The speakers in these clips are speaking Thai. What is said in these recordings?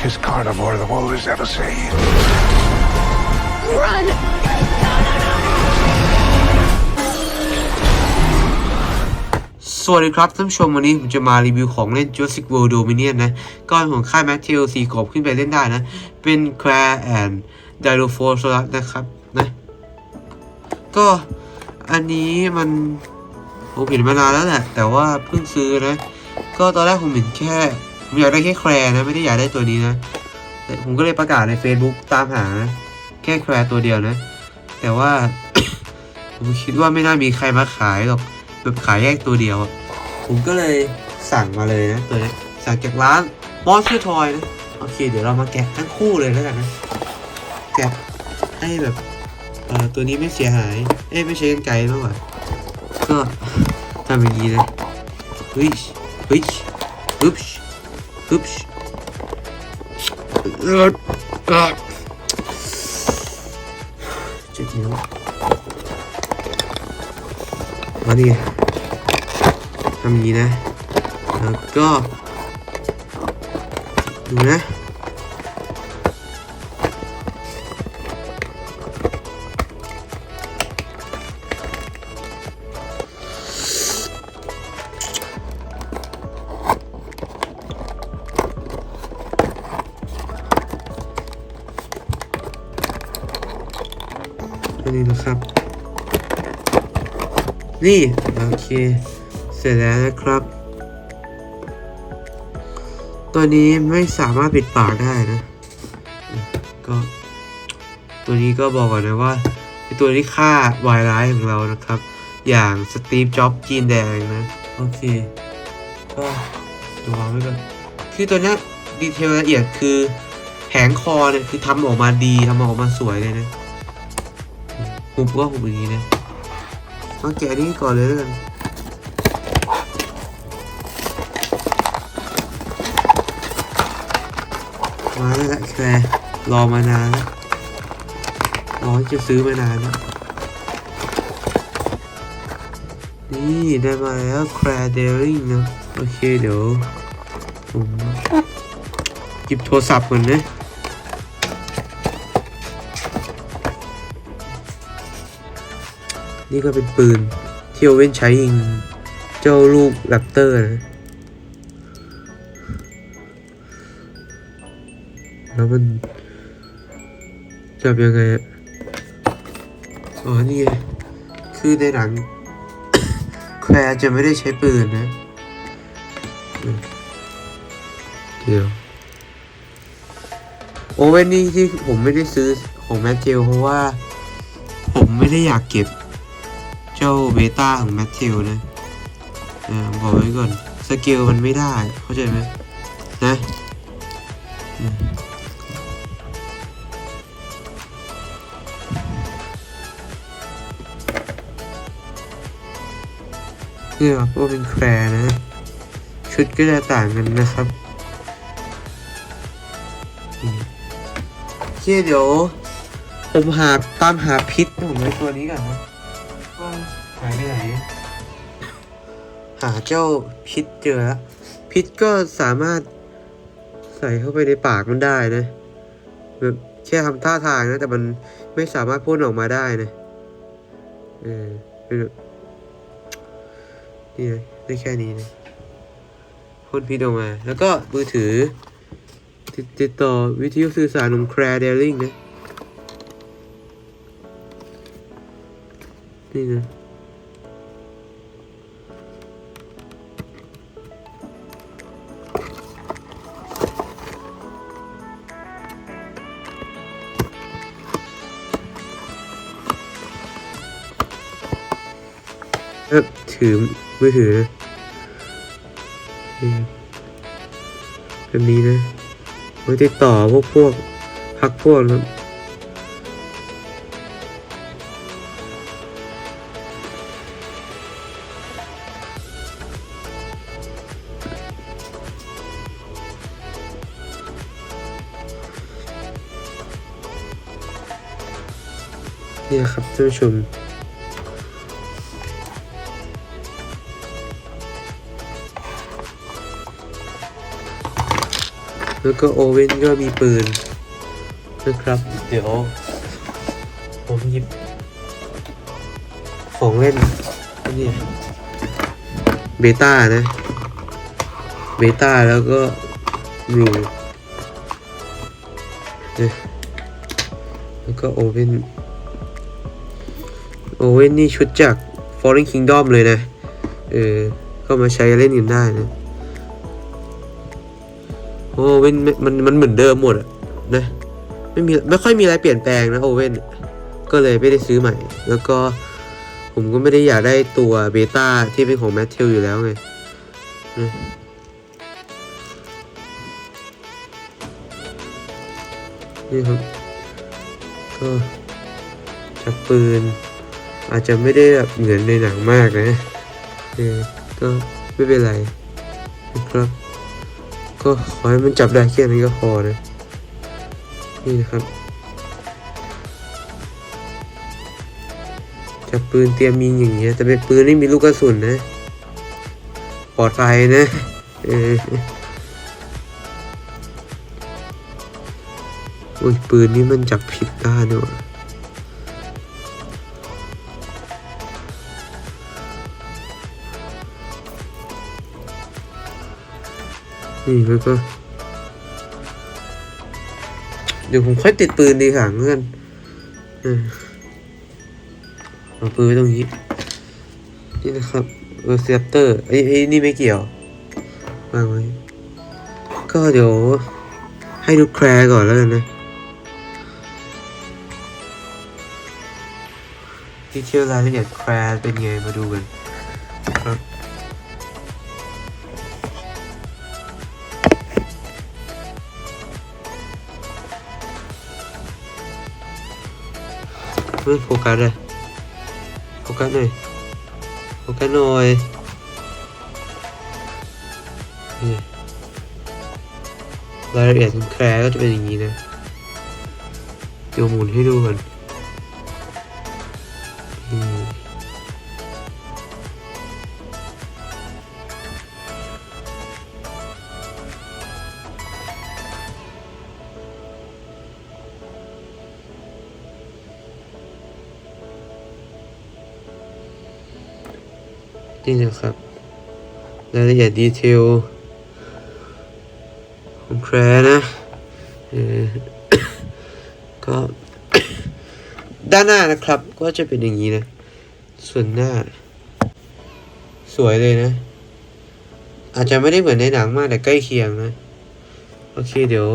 blackest carnivore the world has ever seen. Run! สวัสดีครับท่านผู้ชมวันนี้ผมจะมารีวิวของเล่น Jurassic World Dominion นะ ก้อนของค่าย Matthew สี่ขอบขึ้นไปเล่นได้นะ เป็น Claire and Dilophosaurus นะครับนะ ก็อันนี้มันผมเห็นมานานแล้วแหละ แต่ว่าเพิ่งซื้อนะ ก็ตอนแรกผมเห็นแค่ ผมอยากได้แค่แคร์นะไม่ได้อยากได้ตัวนี้นะแต่ผมก็เลยประกาศใน Facebook ตามหานะแค่แคร์ตัวเดียวนะ แต่ว่า ผมคิดว่าไม่น่ามีใครมาขายหรอกแบบขายแยกตัวเดียว ผมก็เลยสั่งมาเลยนะตัวนี้สั่งจากร้าน Monster Toy นะโอเค เดี๋ยวเรามาแกะทั้งคู่เลยแล้วกันนะแกะให้แบบเอ่อตัวนี้ไม่เสียหาย เอ้ไม่ใช้กันไกลมากกว่าก็ทำอย่างนี้นะเฮ้ยเฮ้ยฮึบช ฮึบชเออเออเจ็บนิ้วมาดิทำอย่างนี้นะ แล้วก็ ดูนะ นี่ โอเค เสร็จแล้วนะครับ ตัวนี้ไม่สามารถปิดปากได้นะ ก็ตัวนี้ก็บอกก่อนนะว่าเป็นตัวที่ฆ่าวายร้ายของเรานะครับ อย่างสตีฟจ็อบจีนแดงนะ โอเค ก็ดูวางไว้ก่อนคือตัวนี้ดีเทลละเอียดคือแผงคอเนี่ยคือทำออกมาดีทำออกมาสวยเลยนะหุบก็หุบอย่างนี้นะ มาแกะนี่ก่อนเลยแล้กันมาแล้วแคร์รอมานานแล้วรอจะซื้อมานานแล้วนี่ได้มาแล้วแคร์เดริงนะโอเคเดี๋ยวผมหยิบโทรศัพท์ก่อนนะ นี่ก็เป็นปืนที่โอเว่นใช้ยิงเจ้าลูกแรปเตอร์นะแล้วมันจับยังไงอ๋อนี่ไงคือในหนังแควจะไม่ได้ใช้ปืนนะ เดี๋ยว โอเว่นนี่ที่ผมไม่ได้ซื้อของแมทเจลเพราะว่า ผมไม่ได้อยากเก็บ เบต้าของแมทธิวนะเออบอกไว้ก่อนสเกลมันไม่ได้ เข้าใจไหมนะอืมเนี่ยพวกเป็นแคร์นะ ชุดก็จะต่างกันนะครับอืมโอเคเดี๋ยว ผมหาตามหาพิษของไอ้ตัวนี้ก่อนนะ หาเจ้าพิษเจอแล้วพิษก็สามารถใส่เข้าไปในปากมันได้นะแบบแค่ทำท่าทางนะ แต่มันไม่สามารถพ่นออกมาได้นะเออเป็นนี่นะได้แค่นี้นะพ่นพิษออกมา แล้วก็มือถือ ติดติดต่อวิทยุสื่อสารของแคร์เดลลิงนะนี่นะ เออถือมือถือนะแบบนี้นะไว้ติดต่อพวกพวกพักพวกนะเนี่นะครับท่านผู้ชม แล้วก็โอเว่นก็มีปืนนะครับ เดี๋ยว ผมหยิบของเล่นนี่เบต้านะเบต้าแล้วก็รูแล้วก็โอเว่นโอเว่นนี่ชุดจาก Fallen Kingdom เลยนะ เออ ก็มาใช้เล่นกันได้นะ โอเว่นมันมันเหมือนเดิมหมดอะนะไม่มีไม่ค่อยมีอะไรเปลี่ยนแปลงนะโอเว่นก็เลยไม่ได้ซื้อใหม่ แล้วก็ผมก็ไม่ได้อยากได้ตัวเบต้าที่เป็นของแมทเทลอยู่แล้วไงนะนี่ครับก็จับปืน อาจจะไม่ได้แบบเหมือนในหนังมากนะเออก็ไม่เป็นไรนะครับ ก็ขอให้มันจับได้แค่นี้ก็พอนะ นี่นะครับ จับปืนเตรียมยิงอย่างเงี้ย แต่เป็นปืนไม่มีลูกกระสุนนะ ปลอดภัยนะเอออุ้ยปืนนี่มันจับผิดด้านด้วย นี่แล้วก็ เดี๋ยวผมค่อยติดปืนดีค่ะเพื่อนเอาปืนไว้ตรงนี้ นี่นะครับเออเซปเตอร์ไอ้ไอ้นี่ไม่เกี่ยววางไว้ก็เดี๋ยวให้ดูแคร์ก่อนแล้วกันนะดีเทลรายละเอียดแคร์เป็นไงมาดูกัน เฮ้ยโฟกัสเลยโฟกัสหน่อยโฟกัสหน่อยนี่รายละเอียดของแคร์ก็จะเป็นอย่างนี้นะ เดี๋ยวหมุนให้ดูก่อน นี่นะครับ รายละเอียดดีเทลของแคร์นะก็ด้านหน้านะครับ ก็จะเป็นอย่างนี้นะ ส่วนหน้า สวยเลยนะ อาจจะไม่ได้เหมือนในหนังมากแต่ใกล้เคียงนะ โอเคเดี๋ยว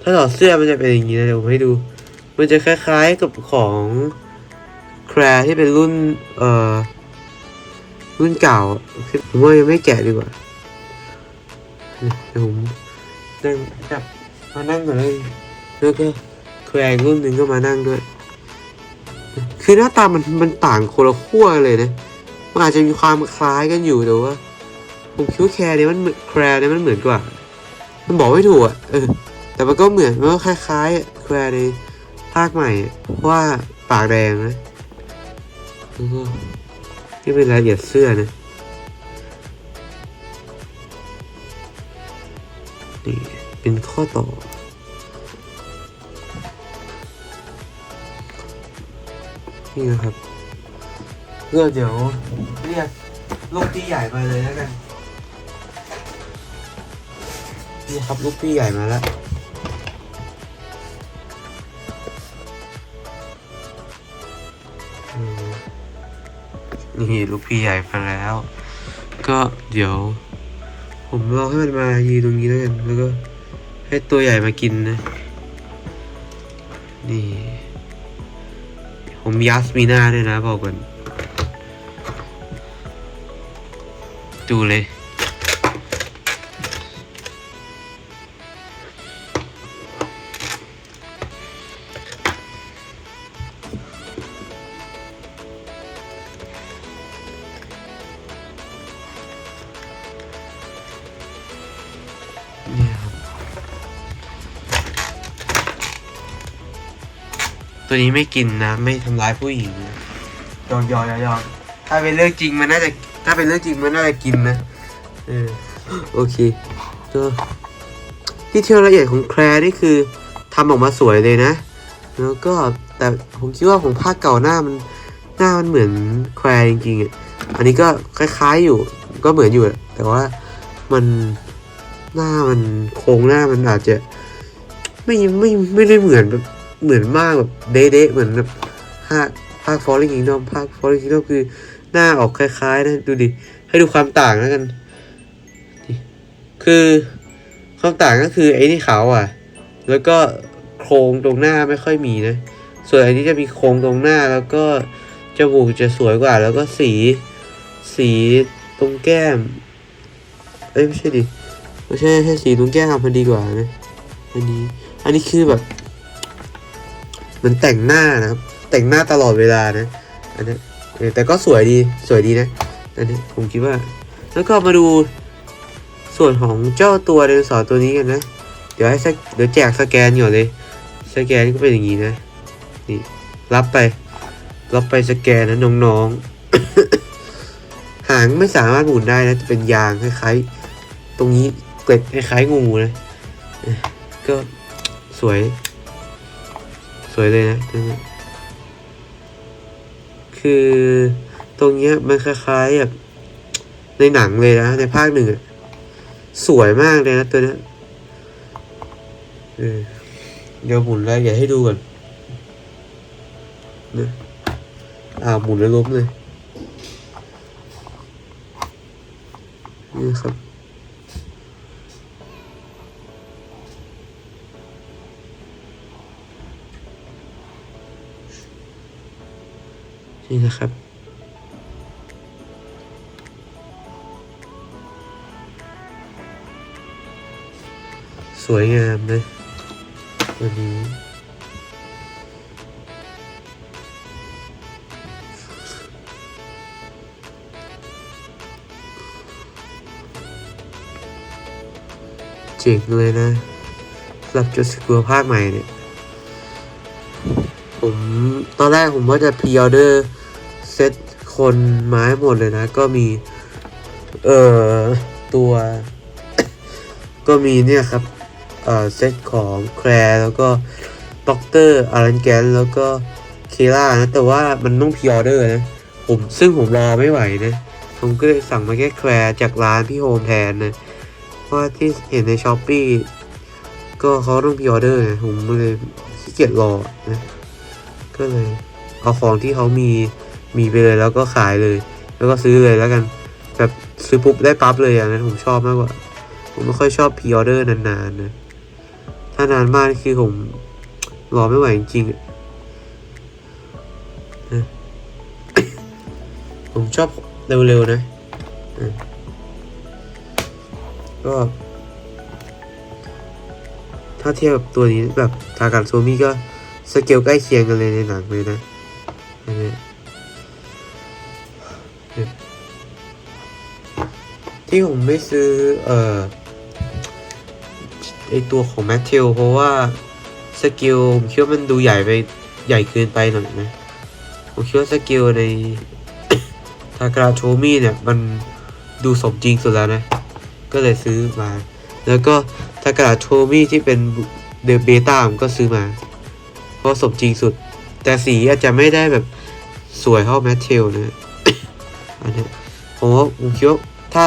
ถ้าถอดเสื้อมันจะเป็นอย่างนี้นะเดี๋ยวผมให้ดู มันจะคล้ายๆกับของ แคร์ที่เป็นรุ่น เอ่อ รุ่นเก่าคือผมว่ายังไม่แกะดีกว่าเดี๋ยวผมนั่งจับมานั่งก่อนเลยแล้วก็แคร์รุ่นหนึ่งก็มานั่งด้วย คือหน้าตามันมันต่างคนละขั้วเลยนะมันอาจจะมีความคล้ายกันอยู่แต่ว่าผมคิดว่าแคร์เนี่ยมันแคร์เนี่ยมันเหมือนกว่า มันบอกไม่ถูกอะเออ แต่มันก็เหมือนมันก็คล้ายๆแคร์ในภาคใหม่ เพราะว่าปากแดงนะ นี่เป็นรายละเอียดเสื้อนะนี่เป็นข้อต่อ นี่นะครับเพื่อเดี๋ยวเรียกลูกพี่ใหญ่มาเลยแล้วกัน นี่ครับลูกพี่ใหญ่มาแล้ว นี่ลูกพี่ใหญ่ไปแล้ว ก็เดี๋ยว ผมรอให้มันมายืนตรงนี้แล้วกันแล้วก็ให้ตัวใหญ่มากินนะ นี่ ผมยัสมีหน้าด้วยนะบอกก่อน ดูเลย ตัวนี้ไม่กินนะ ไม่ทำร้ายผู้หญิงนะยอมยอมยอมถ้าเป็นเรื่องจริงมันน่าจะ ถ้าเป็นเรื่องจริงมันน่าจะกินนะเออโอเคก็ดีเทลละเอียดของแคร์นี่คือทำออกมาสวยเลยนะ แล้วก็แต่ผมคิดว่าของภาคเก่าหน้ามันหน้ามันเหมือนแควร์จริงๆอะ อันนี้ก็คล้ายๆอยู่ ก็เหมือนอยู่แหละแต่ว่ามันหน้ามันโครงหน้ามันอาจจะ ไม่ไม่ไม่ได้เหมือนแบบ เหมือนมากแบบเด๊ะเหมือนแบบภาคภาคฟอร์เรนคิงดอมภาคฟอร์เรนคิงดอมคือหน้าออกคล้ายๆนะดูดิ ให้ดูความต่างแล้วกัน คือความต่างก็คือไอ้นี่ขาวอะ แล้วก็โครงตรงหน้าไม่ค่อยมีนะ ส่วนอันนี้จะมีโครงตรงหน้าแล้วก็จมูกจะสวยกว่า แล้วก็สีสีตรงแก้ม เอ้ยไม่ใช่ดิไม่ใช่แค่สีตรงแก้มมันดีกว่านะอันนี้ อันนี้คือแบบ มันแต่งหน้านะครับ แต่งหน้าตลอดเวลานะอันนี้แต่ก็สวยดีสวยดีนะอันนี้ผมคิดว่า แล้วก็มาดูส่วนของเจ้าตัวไดโนเสาร์ตัวนี้กันนะ เดี๋ยวให้สกเดี๋ยวแจกสแกนก่อนเลย สแกนก็เป็นอย่างนี้นะ นี่รับไป รับไปสแกนนะน้องๆ หางไม่สามารถหมุนได้นะจะเป็นยางคล้ายๆ ตรงนี้เกล็ดคล้ายๆงูนะเอ้ยก็สวย สวยเลยนะตรงนี้คือตรงเนี้ยมันคล้ายๆแบบในหนังเลยนะในภาคหนึ่งอะสวยมากเลยนะตัวนี้เออเดี๋ยวหมุนรายละเอียดให้ดูก่อนนะอ่าหมุนแล้วล้มเลยนี่ครับ นี่นะครับ สวยงามนะตัวนี้เจ๋งเลยนะสำหรับจุดสกัวภาคใหม่เนี่ย ผม ตอนแรกผมว่าจะพ r ออเดอร์ เซตคนไม้หมดเลยนะ ก็มี เอ่อ ตัว ก็มีเนี่ยครับ เอ่อ เซตของแคลร์แล้วก็ด็อกเตอร์อารันแกนแล้วก็เคล่านะ แต่ว่ามันต้องพ r ออเดอร์นะ ผมซึ่งผมรอไม่ไหวนะ ผมก็เลยสั่งมาแค่แคลร์จากร้านพี่โฮมแทนนะ เพราะว่าที่เห็นในช้อปปีก็เขาต้องพ r ออเดอร์นะ ผมเลยขี้เกียจรอนะ ก็เลยเอาของที่เขามี มีไปเลยแล้วก็ขายเลย แล้วก็ซื้อเลยแล้วกันแบบซื้อปุ๊บได้ปั๊บเลยอย่างนั้นผมชอบมากกว่า ผมไม่ค่อยชอบพ r ออเดอร์นานๆนะถ้านานมากคือผมรอไม่ไหวจริงๆผมชอบเร็วๆนะก็ถ้าเทียบกับตัวนี้แบบทากันโซมี่ก็สเกลใกล้เคียงกันเลยในหนังเลยนะอันนี้ ที่ผมไม่ซื้อ เอ่อไอตัวของแมทเทลเพราะว่าสเกลผมคิดว่ามันดูใหญ่ไปใหญ่เกินไปหน่อยนะ ผมคิดว่าสเกลในทากราโชมี่เนี่ย มันดูสมจริงสุดแล้วนะ ก็เลยซื้อมา แล้วก็ทากราโชมี่ที่เป็นเดอะเบต้าผมก็ซื้อมา เพราะสมจริงสุด แต่สีอาจจะไม่ได้แบบสวยเท่าแมทเทลนะอันนี้ผมว่าผมคิดว่าถ้า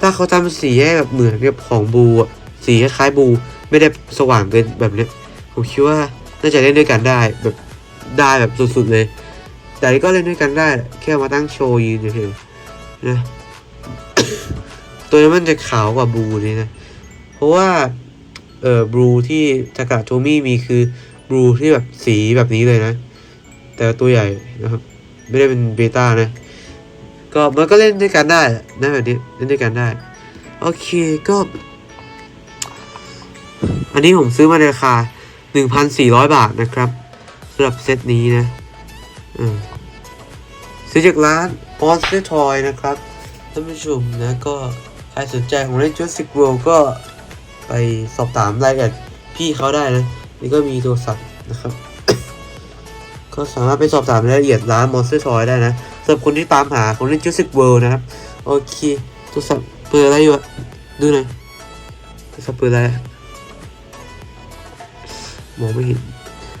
ถ้าเขาทำสีให้แบบเหมือนกับของบูอะสีคล้ายบูไม่ได้สว่างเกินแบบนี้ผมคิดว่าน่าจะเล่นด้วยกันได้แบบได้แบบสุดๆเลย แต่นี่ก็เล่นด้วยกันได้แหละแค่มาตั้งโชว์ยืนเฉยๆนะตัวนี้มันจะขาวกว่าบูนี่นะ เพราะว่าเอ่อบลูที่ทากาโทมี่มีคือบลูที่แบบสีแบบนี้เลยนะ แต่ตัวใหญ่นะครับ ไม่ได้เป็นเบต้านะ ก็มันก็เล่นด้วยกันได้แหละนะแบบนี้เล่นด้วยกันได้ โอเคก็ อันนี้ผมซื้อมาในราคา 1,400 บาทนะครับสำหรับเซตนี้นะอืมซื้อจากร้าน Monster Toy นะครับท่านผู้ชมนะก็ใครสนใจของเล่น Jurassic World ก็ไปสอบถามรายละเอียดพี่เขาได้นะ นี่ก็มีโทรศัพท์นะครับ ก็สามารถไปสอบถามรายละเอียดร้าน Monster Toy ได้นะสำหรับคนที่ตามหาของเล่น Jurassic World นะครับ โอเคโทรศัพท์เปิดอะไรอยู่อะดูหน่อยสับปืนอะไรมองไม่เห็น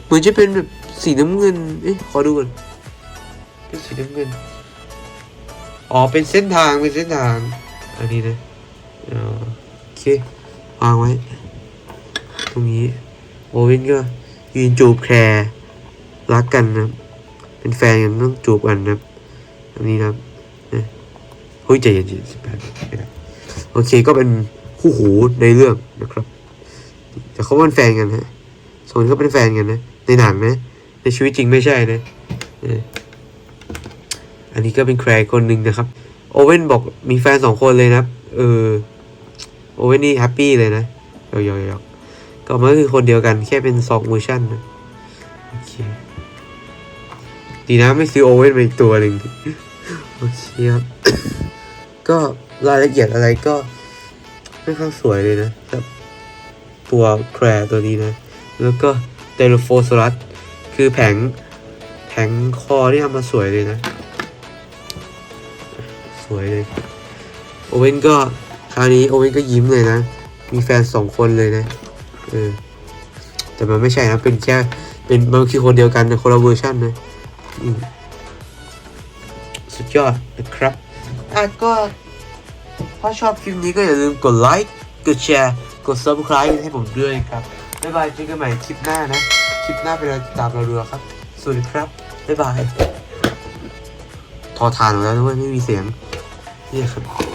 เหมือนจะเป็นแบบสีน้ำเงิน เอ๊ะขอดูก่อนเป็นสีน้ำเงิน อ๋อ เป็นเส้นทาง เป็นเส้นทาง อันนี้นะอ๋อโอเควางไว้ ตรงนี้ โอเว่นก็ยืนจูบแคร์ รักกันนะเป็นแฟนกันต้องจูบกันนะอันนี้นะนะเฮ้ยใจเย็นๆสิบแปดโอเคก็เป็นคู่หูในเรื่องนะครับ แต่เขาเป็นแฟนกันฮะสองคนเขาเป็นแฟนกันนะ ในหนังนะ ในชีวิตจริงไม่ใช่นะ อันนี้ก็เป็นแครคนหนึ่งนะครับ โอเว่นบอกมีแฟนสองคนเลยนะเออโอเว่นนี่แฮปปี้เลยนะยอกๆก็มันก็คือคนเดียวกันแค่เป็นสองเวอร์ชันนะโอเค ดีนะไม่ซื้อโอเว่นมาอีกตัวหนึ่งโอเคครับ ก็รายละเอียดอะไรก็ค่อนข้างสวยเลยนะกับตัวแคร์ตัวนี้นะ แล้วก็เตโลโฟสลัสคือแผงแผงคอที่ทำมาสวยเลยนะ สวยเลย โอเว่นก็คราวนี้โอเว่นก็ยิ้มเลยนะ มีแฟนสองคนเลยนะ เออ แต่มันไม่ใช่นะ เป็นแค่ เป็นมันคือคนเดียวกันในคนละเวอร์ชันนะ สุดยอดนะครับอะก็ถ้าชอบคลิปนี้ก็อย่าลืมกดไลค์กดแชร์ กด subscribe ให้ผมด้วยครับ บ๊ายบายเจอกันใหม่คลิปหน้านะ คลิปหน้าเป็นอะไรติดตามเราดูครับ สวัสดีครับ บ๊ายบาย ทอทานแล้วด้วยไม่มีเสียง นี่ครับ